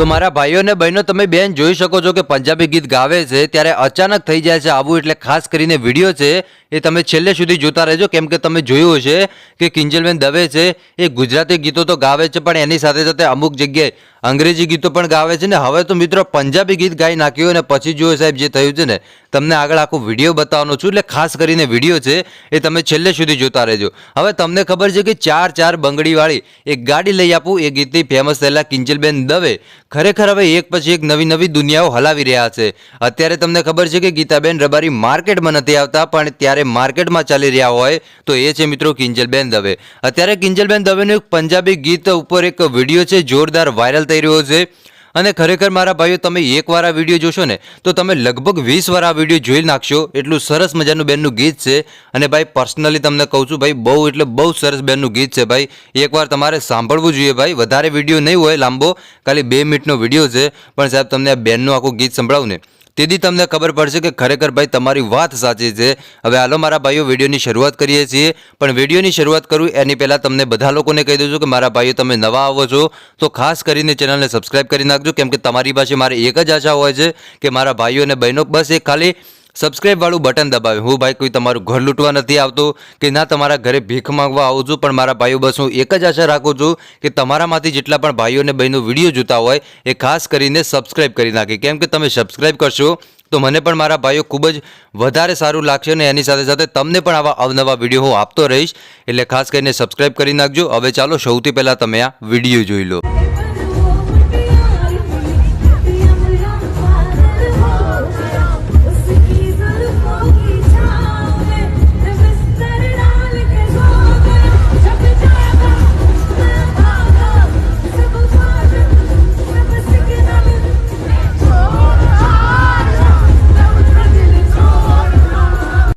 તો મારા ભાઈઓ અને બહેનો, તમે બેન જોઈ શકો છો કે પંજાબી ગીત ગાવે છે, ત્યારે અચાનક થઈ જાય છે આવું, એટલે ખાસ કરીને વીડિયો છે, એ તમે છેલ્લે સુધી જોતા રહેજો, કેમ કે તમે જોયું હશે કે કિંજલબેન દવે છે, એ ગુજરાતી ગીતો તો ગાવે છે, પણ એની સાથે સાથે અમુક જગ્યાએ અંગ્રેજી ગીતો પણ ગાવે છે ને હવે તો મિત્રો પંજાબી ગીત ગાઈ નાખ્યું અને પછી જુઓ સાહેબ જે થયું છે ને, તમને આગળ આખો વીડિયો બતાવવાનો છું એટલે ખાસ કરીને વીડિયો છે એ તમે છેલ્લે સુધી જોતા રહેજો. હવે તમને ખબર છે કે ચાર ચાર બંગડીવાળી એક ગાડી લઈ આપું, એ ગીતથી ફેમસ થયેલા કિંજલબેન દવે ખરેખર હવે એક પછી એક નવી નવી દુનિયાઓ હલાવી રહ્યા છે. અત્યારે તમને ખબર છે કે ગીતાબેન રબારી માર્કેટમાં નથી આવતા, પણ ત્યારે માર્કેટમાં ચાલી રહ્યા હોય તો એ છે મિત્રો કિંજલબેન દવે. અત્યારે કિંજલબેન દવેનું એક પંજાબી ગીત ઉપર એક વીડિયો છે, જોરદાર વાયરલ થઈ રહ્યો છે. અને ખરેખર મારા ભાઈઓ, તમે એકવાર આ વીડિયો જોશો ને, તો તમે લગભગ વીસ વાર આ વીડિયો જોઈ નાખશો. એટલું સરસ મજાનું બેનનું ગીત છે. અને ભાઈ, પર્સનલી તમને કહું છું, ભાઈ, બહુ એટલે બહુ સરસ બેનનું ગીત છે ભાઈ. એકવાર તમારે સાંભળવું જોઈએ ભાઈ. વધારે વીડિયો નહીં હોય લાંબો. ખાલી બે મિનિટનો વીડિયો છે. પણ સાહેબ, તમને આ બેનનું આખું ગીત સંભળાવું ને તેથી તમને ખબર પડશે કે ખરેખર ભાઈ તમારી વાત સાચી છે. હવે હાલો મારા ભાઈઓ, વિડીયોની શરૂઆત કરીએ છીએ. પણ વિડીયોની શરૂઆત કરું એની પહેલાં તમને બધા લોકોને કહી દઉં છું કે મારા ભાઈઓ, તમે નવા આવો છો, તો ખાસ કરીને ચેનલને સબસ્ક્રાઈબ કરી નાખજો. કેમ કે તમારી પાસે મારે એક જ આશા હોય છે કે મારા ભાઈઓ અને બહેનો બસ એક ખાલી સબસ્ક્રાઇબ વાળું બટન દબાવ્યું. હું ભાઈ કોઈ તમારું ઘર લૂંટવા નથી આવતું કે ના તમારા ઘરે ભીખ માંગવા આવું છું, પણ મારા ભાઈઓ બસ હું એક જ આશા રાખું છું કે તમારામાંથી જેટલા પણ ભાઈઓ અને બહેનો વીડિયો જોતા હોય, એ ખાસ કરીને સબસ્ક્રાઈબ કરી નાખે. કેમ કે તમે સબસ્ક્રાઈબ કરશો, તો મને પણ મારા ભાઈઓ ખૂબ જ વધારે સારું લાગશે અને એની સાથે સાથે તમને પણ આવા અવનવા વીડિયો હું આપતો રહીશ. એટલે ખાસ કરીને સબસ્ક્રાઈબ કરી નાખજો. હવે ચાલો સૌથી પહેલાં તમે આ વીડિયો જોઈ લો.